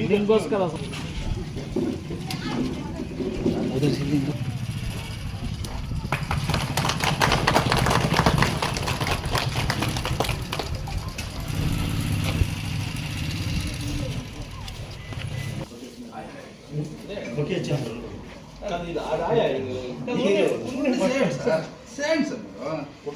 దీనికోసం ఓకే చంద్రుడు అది రాయా సేన్స్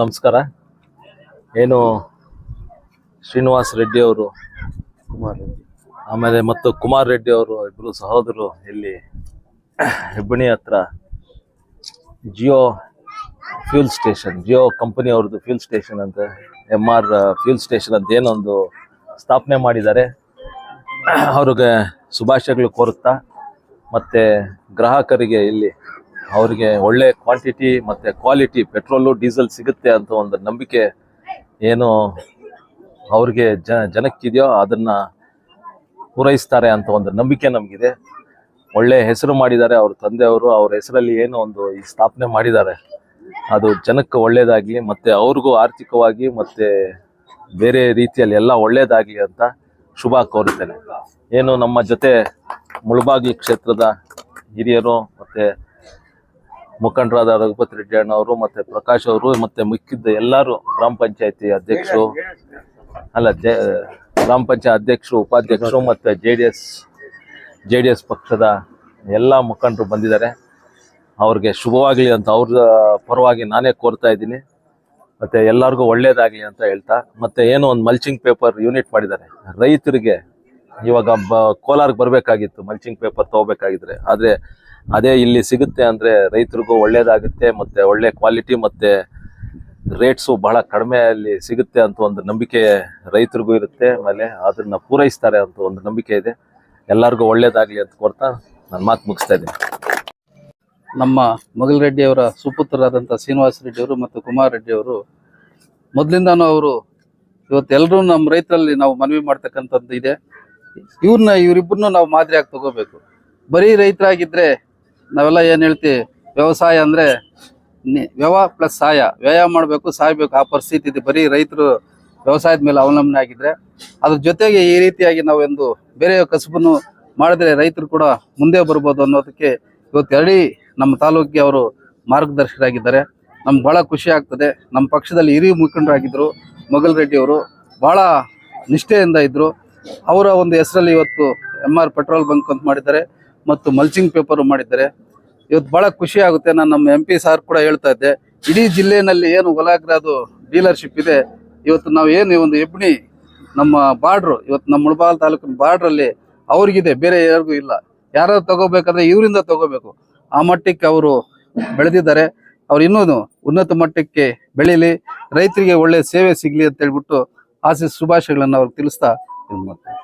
ನಮಸ್ಕಾರ. ಏನು ಶ್ರೀನಿವಾಸ್ ರೆಡ್ಡಿ ಅವರು. ಕುಮಾರ್ ರೆಡ್ಡಿ. ಆಮೇಲೆ ಮತ್ತು ಕುಮಾರ್ ರೆಡ್ಡಿ ಅವರು ಇಬ್ಬರು ಸಹೋದರರು ಇಲ್ಲಿ ಹೆಬ್ಬಣಿ ಹತ್ರ Jio fuel station Jio company ಅವ್ರದ್ದು ಫ್ಯೂಲ್ ಸ್ಟೇಷನ್ ಅಂತ ಎಂ ಆರ್ ಫ್ಯೂಲ್ ಸ್ಟೇಷನ್ ಅಂತ ಏನೊಂದು ಸ್ಥಾಪನೆ ಮಾಡಿದ್ದಾರೆ. ಅವ್ರಿಗೆ ಶುಭಾಶಯಗಳು ಕೋರುತ್ತಾ ಮತ್ತು ಗ್ರಾಹಕರಿಗೆ ಇಲ್ಲಿ ಅವರಿಗೆ ಒಳ್ಳೆ ಕ್ವಾಂಟಿಟಿ ಮತ್ತು ಕ್ವಾಲಿಟಿ ಪೆಟ್ರೋಲು ಡೀಸೆಲ್ ಸಿಗುತ್ತೆ ಅಂತ ಒಂದು ನಂಬಿಕೆ ಏನು ಅವ್ರಿಗೆ ಜನಕ್ಕಿದೆಯೋ ಅದನ್ನು ಪೂರೈಸ್ತಾರೆ ಅಂತ ಒಂದು ನಂಬಿಕೆ ನಮಗಿದೆ. ಒಳ್ಳೆ ಹೆಸರು ಮಾಡಿದ್ದಾರೆ ಅವ್ರ ತಂದೆಯವರು, ಅವ್ರ ಹೆಸರಲ್ಲಿ ಏನು ಒಂದು ಈ ಸ್ಥಾಪನೆ ಮಾಡಿದ್ದಾರೆ. ಅದು ಜನಕ್ಕೆ ಒಳ್ಳೇದಾಗ್ಲಿ, ಮತ್ತು ಅವ್ರಿಗೂ ಆರ್ಥಿಕವಾಗಿ, ಮತ್ತು ಬೇರೆ ರೀತಿಯಲ್ಲಿ ಎಲ್ಲ ಒಳ್ಳೇದಾಗ್ಲಿ ಅಂತ ಶುಭ ಕೋರುತ್ತೇನೆ. ಏನು ನಮ್ಮ ಜೊತೆ ಮುಳಬಾಗಿ ಕ್ಷೇತ್ರದ ಹಿರಿಯರು, ಮತ್ತು ಮುಖಂಡರಾದ ರಘುಪತಿ ರೆಡ್ಡಿ ಅಣ್ಣವರು, ಮತ್ತು ಪ್ರಕಾಶ್ ಅವರು, ಮತ್ತು ಮಿಕ್ಕಿದ್ದ ಎಲ್ಲರೂ ಗ್ರಾಮ ಪಂಚಾಯತಿ ಅಧ್ಯಕ್ಷರು ಅಲ್ಲ ಗ್ರಾಮ ಪಂಚಾಯತ್ ಅಧ್ಯಕ್ಷರು, ಉಪಾಧ್ಯಕ್ಷರು ಮತ್ತು J D S J D S ಪಕ್ಷದ ಎಲ್ಲ ಮುಖಂಡರು ಬಂದಿದ್ದಾರೆ. ಅವ್ರಿಗೆ ಶುಭವಾಗಲಿ ಅಂತ ಅವ್ರ ಪರವಾಗಿ ನಾನೇ ಕೋರ್ತಾ ಇದ್ದೀನಿ. ಮತ್ತು ಎಲ್ಲರಿಗೂ ಒಳ್ಳೇದಾಗಲಿ ಅಂತ ಹೇಳ್ತಾ, ಮತ್ತು ಏನೋ ಒಂದು ಮಲ್ಚಿಂಗ್ ಪೇಪರ್ ಯೂನಿಟ್ ಮಾಡಿದ್ದಾರೆ. ರೈತರಿಗೆ ಇವಾಗ ಬ ಕೋಲಾರ್ಗೆ ಬರಬೇಕಾಗಿತ್ತು ಮಲ್ಚಿಂಗ್ ಪೇಪರ್ ತೊಗೋಬೇಕಾಗಿದ್ರೆ. ಆದರೆ ಅದೇ ಇಲ್ಲಿ ಸಿಗುತ್ತೆ ಅಂದರೆ ರೈತರಿಗೂ ಒಳ್ಳೆಯದಾಗುತ್ತೆ ಮತ್ತು ಒಳ್ಳೆ ಕ್ವಾಲಿಟಿ ಮತ್ತು ರೇಟ್ಸು ಬಹಳ ಕಡಿಮೆ ಅಲ್ಲಿ ಸಿಗುತ್ತೆ ಅಂತ ಒಂದು ನಂಬಿಕೆ ರೈತರಿಗೂ ಇರುತ್ತೆ ಆಮೇಲೆ ಅದನ್ನ ಪೂರೈಸ್ತಾರೆ ಅಂತ ಒಂದು ನಂಬಿಕೆ ಇದೆ. ಎಲ್ಲರಿಗೂ ಒಳ್ಳೇದಾಗಲಿ ಅಂತ ಕೊಡ್ತಾ ನನ್ನ ಮಾತು ಮುಗಿಸ್ತಾ ಇದ್ದೀನಿ. ನಮ್ಮ ಮಗಲ್ ರೆಡ್ಡಿ ಅವರ ಸುಪುತ್ರರಾದಂಥ ಶ್ರೀನಿವಾಸ ರೆಡ್ಡಿ ಅವರು ಮತ್ತು ಕುಮಾರ್ ರೆಡ್ಡಿ ಅವರು ಮೊದಲಿಂದಾನು ಅವರು ಇವತ್ತೆಲ್ಲರೂ ನಮ್ಮ ರೈತರಲ್ಲಿ ನಾವು ಮನವಿ ಮಾಡ್ತಕ್ಕಂಥದ್ದು ಇದೆ. ಇವ್ರನ್ನ ಇವರಿಬ್ಬರನ್ನೂ ನಾವು ಮಾದರಿಯಾಗಿ ತಗೋಬೇಕು. ಬರೀ ರೈತರಾಗಿದ್ದರೆ ನಾವೆಲ್ಲ ಏನು ಹೇಳ್ತೀವಿ ವ್ಯವಸಾಯ ಅಂದ್ರೆ ವ್ಯವ ಪ್ಲಸ್ ಸಾಯ. ವ್ಯಯ ಮಾಡಬೇಕು, ಸಾಯಬೇಕು, ಆ ಪರಿಸ್ಥಿತಿ ಇದೆ. ಬರೀ ರೈತರು ವ್ಯವಸಾಯದ ಮೇಲೆ ಅವಲಂಬನೆ ಆಗಿದ್ರೆ, ಅದ್ರ ಜೊತೆಗೆ ಈ ರೀತಿಯಾಗಿ ನಾವು ಒಂದು ಬೇರೆ ಕಸುಬನ್ನು ಮಾಡಿದ್ರೆ ರೈತರು ಕೂಡ ಮುಂದೆ ಬರ್ಬೋದು ಅನ್ನೋದಕ್ಕೆ ಇವತ್ತು ಎರಡೀ ನಮ್ಮ ತಾಲೂಕಿಗೆ ಅವರು ಮಾರ್ಗದರ್ಶಕರಾಗಿದ್ದಾರೆ ನಮ್ಗೆ ಬಹಳ ಖುಷಿ ಆಗ್ತದೆ. ನಮ್ಮ ಪಕ್ಷದಲ್ಲಿ ಹಿರಿಯ ಮುಖಂಡರಾಗಿದ್ದರು ಮೊಗಲ್ ರೆಡ್ಡಿ ಅವರು ಬಹಳ ನಿಷ್ಠೆಯಿಂದ ಇದ್ದರು ಅವರ ಒಂದು ಹೆಸರಲ್ಲಿ ಇವತ್ತು ಎಂ ಆರ್ ಪೆಟ್ರೋಲ್ ಬಂಕ್ ಅಂತ ಮಾಡಿದ್ದಾರೆ ಮತ್ತು ಮಲ್ಚಿಂಗ್ ಪೇಪರು ಮಾಡಿದ್ದಾರೆ. ಇವತ್ತು ಬಹಳ ಖುಷಿ ಆಗುತ್ತೆ. ನಾನು ನಮ್ಮ ಎಂ ಪಿ ಸಾರ್ ಕೂಡ ಹೇಳ್ತಾ ಇದ್ದೆ, ಇಡೀ ಜಿಲ್ಲೆನಲ್ಲಿ ಏನು ಹೊಲಾಗ್ರದು ಡೀಲರ್ಶಿಪ್ ಇದೆ. ಇವತ್ತು ನಾವು ಏನು ಒಂದು ಎಬ್ಣಿ ನಮ್ಮ ಬಾರ್ಡ್ರು, ಇವತ್ತು ನಮ್ಮ ಮುಳಬಾಲ್ ತಾಲೂಕಿನ ಬಾರ್ಡ್ರಲ್ಲಿ ಅವ್ರಿಗಿದೆ, ಬೇರೆ ಯಾರಿಗೂ ಇಲ್ಲ. ಯಾರು ತಗೋಬೇಕಂದ್ರೆ ಇವರಿಂದ ತಗೋಬೇಕು. ಆ ಮಟ್ಟಕ್ಕೆ ಅವರು ಬೆಳೆದಿದ್ದಾರೆ. ಅವ್ರು ಇನ್ನೂ ಉನ್ನತ ಮಟ್ಟಕ್ಕೆ ಬೆಳೀಲಿ. ರೈತರಿಗೆ ಒಳ್ಳೆ ಸೇವೆ ಸಿಗಲಿ ಅಂತ ಹೇಳ್ಬಿಟ್ಟು ಆಸೆ ಶುಭಾಶಯಗಳನ್ನು ಅವ್ರಿಗೆ ತಿಳಿಸ್ತಾ ಇದು ಮಾಡ್ತಾರೆ